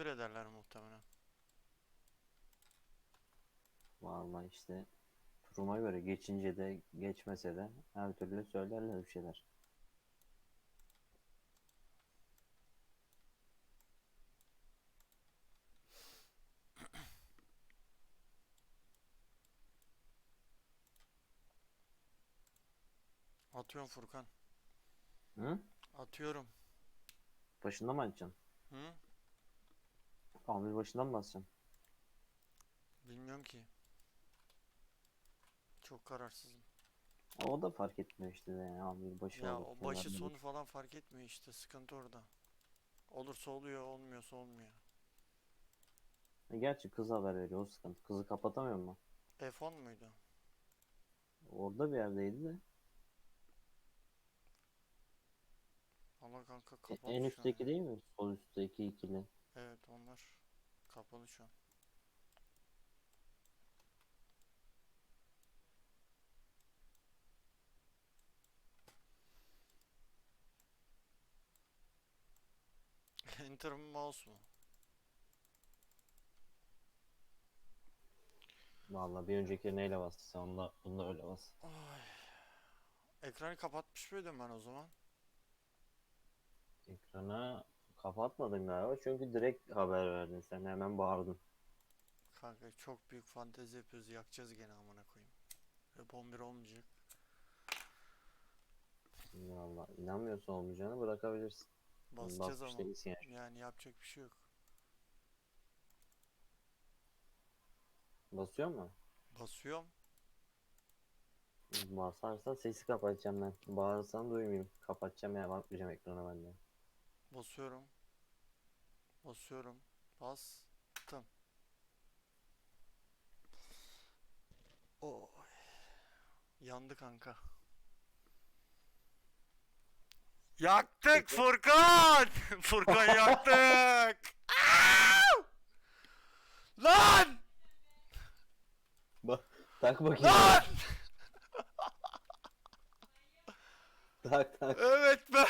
küfür ederler muhtemelen. Vallahi işte duruma göre geçince de geçmese de her türlü söylerler bir şeyler. Atıyorum Furkan. Hı? Atıyorum. Başında mı açacaksın? Hı? Amir başından mı basacaksın? Bilmiyorum ki. Çok kararsızım. O da fark etmiyor işte de yani amir başı Ya o başı sonu falan fark etmiyor işte sıkıntı orada. Olursa oluyor, olmuyorsa olmuyor. E Gerçi kız haber veriyor o sıkıntı. Kızı kapatamıyor mu? F10 muydu? Orada bir yerdeydi de. Allah kanka E, kapalı en üstteki ya. değil mi? Sol üstteki ikili. Onlar kapalı şu an. Enter mouse mu? Vallahi bir önceki neyle bastı sen onda, bunda öyle bas. Ay. Ekranı kapatmış mıydım ben o zaman? Ekrana kapatmadın galiba çünkü direkt haber verdin sen hemen bağırdın. Kanka çok büyük fantezi yapıyoruz. Yakacağız gene amına koyayım. Hep 11 olmayacak. Vallahi inanmıyorsan olmayacağını bırakabilirsin. Basacağız Basmış ama. yani. Yani yapacak bir şey yok. Basıyor mu? Basıyorum. Basarsan sesi kapatacağım ben. Bağırırsan duymayayım. Kapatacağım ya bakmayacağım ekrana ben de. Basıyorum. Basıyorum. Bastım. Oy. Yandı kanka. Yaktık Furkan! Furkan yaktık! Lan! Bak tak bakayım. Lan! tak tak. Evet be!